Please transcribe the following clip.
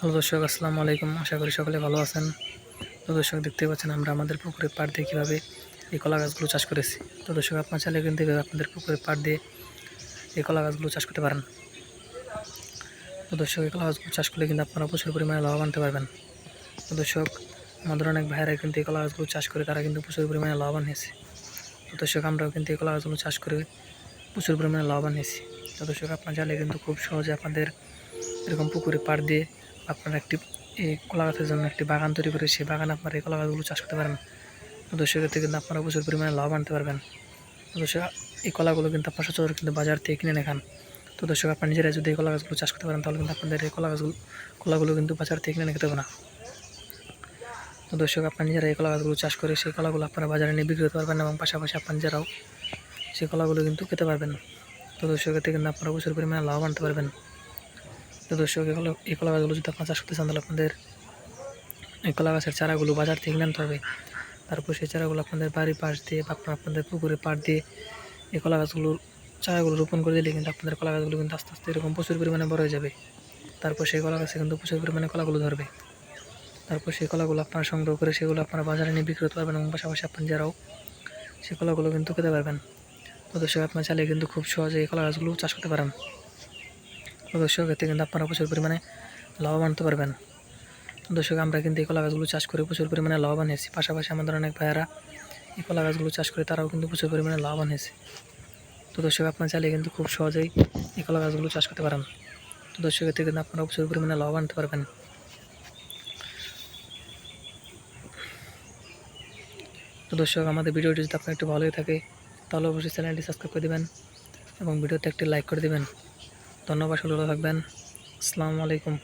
Hello দর্শক, আসসালামু আলাইকুম। আশা করি সকলে ভালো আছেন। তো দর্শক দেখতে পাচ্ছেন আমরা আমাদের পুকুরের পাড় দিয়ে কীভাবে এই কলা গাছগুলো চাষ করেছি। তো দর্শক, আপনার চাইলে কিন্তু আপনাদের পুকুরের পাড় দিয়ে এই কলা গাছগুলো চাষ করতে পারেন। তো দর্শক, এই কলা গাছগুলো চাষ করলে কিন্তু আপনারা প্রচুর পরিমাণে লাভ আনতে পারবেন। তো দর্শক, আমাদের অনেক ভাইয়েরা কিন্তু এই কলা গাছগুলো চাষ করে তারা কিন্তু প্রচুর পরিমাণে লাভবান হয়েছে। তো দর্শক, আমরাও কিন্তু এই কলা গাছগুলো চাষ করে প্রচুর পরিমাণে লাভবান হয়েছি। তো দর্শক, আপনার চাইলে কিন্তু খুব সহজে আপনাদের এরকম পুকুরে পাড় দিয়ে আপনারা একটি এই কলা গাছের জন্য একটি বাগান তৈরি করে সেই বাগানে আপনার এই কলা গাছগুলো চাষ করতে পারেন তো দর্শক এতে কিন্তু আপনারা প্রচুর পরিমাণে লাভ আনতে পারবেন। তো এই কলাগুলো কিন্তু আপনার সচরাচর কিন্তু বাজার থেকে কিনে নেখান তো দর্শক, আপনার নিজেরা যদি এই কলা গাছগুলো চাষ করতে পারেন, তাহলে কিন্তু আপনাদের এই কলা গাছগুলো কলাগুলো কিন্তু বাজার থেকে কিনে খেতে হবে না। তো দর্শক, আপনার নিজেরা এই কলা গাছগুলো চাষ করে সেই কলাগুলো আপনারা বাজারে নিয়ে বিক্রি করতে পারবেন এবং পাশাপাশি আপনার নিজেরাও সেই কলাগুলো কিন্তু খেতে পারবেন। তো দর্শক এতে কিন্তু আপনারা প্রচুর পরিমাণে লাভ আনতে পারবেন। তো দর্শক এগুলো এই কলা গাছগুলো যদি আপনার চাষ করতে চান, তাহলে আপনাদের এই কলা গাছের চারাগুলো বাজার থেকে আনতে হবে। তারপর সেই চারাগুলো আপনাদের বাড়ির পাশ দিয়ে বা আপনাদের পুকুরে পাড় দিয়ে এই কলা গাছগুলোর চারাগুলো রোপণ করে দিলে কিন্তু আপনাদের কলা গাছগুলো কিন্তু আস্তে আস্তে এরকম প্রচুর পরিমাণে বড় হয়ে যাবে। তারপর সেই কলা গাছে কিন্তু প্রচুর পরিমাণে কলাগুলো ধরবে। তারপর সেই কলাগুলো আপনারা সংগ্রহ করে সেগুলো আপনারা বাজারে নিয়ে বিক্রি করতে পারবেন এবং পাশাপাশি আপনার যারাও সেই কলাগুলো কিন্তু খেতে পারবেন। তো দর্শক, আপনার চাইলে কিন্তু খুব সহজে এই কলা গাছগুলো চাষ করতে পারেন। দর্শক এতে কিন্তু আপনারা প্রচুর পরিমাণে লাভবান হতে পারবেন। দর্শক, আমরা কিন্তু এই কলা গাছগুলো চাষ করে প্রচুর পরিমাণে লাভবান হয়েছি। পাশাপাশি আমাদের অনেক ভাইয়েরা এই কলা গাছগুলো চাষ করে তারাও কিন্তু প্রচুর পরিমাণে লাভবান হয়েছে। তো দর্শক, আপনার চাইলে কিন্তু খুব সহজেই এই কলা গাছগুলো চাষ করতে পারেন। তো দর্শক, এতে কিন্তু আপনারা প্রচুর পরিমাণে লাভবান হতে পারবেন। তো দর্শক, আমাদের ভিডিওটি যদি আপনার একটু ভালোই থাকে, তাহলে অবশ্যই চ্যানেলটি সাবস্ক্রাইব করে দেবেন এবং ভিডিওতে একটি লাইক করে দেবেন। ধন্যবাদ সকলে থাকবেন। আসসালামু আলাইকুম।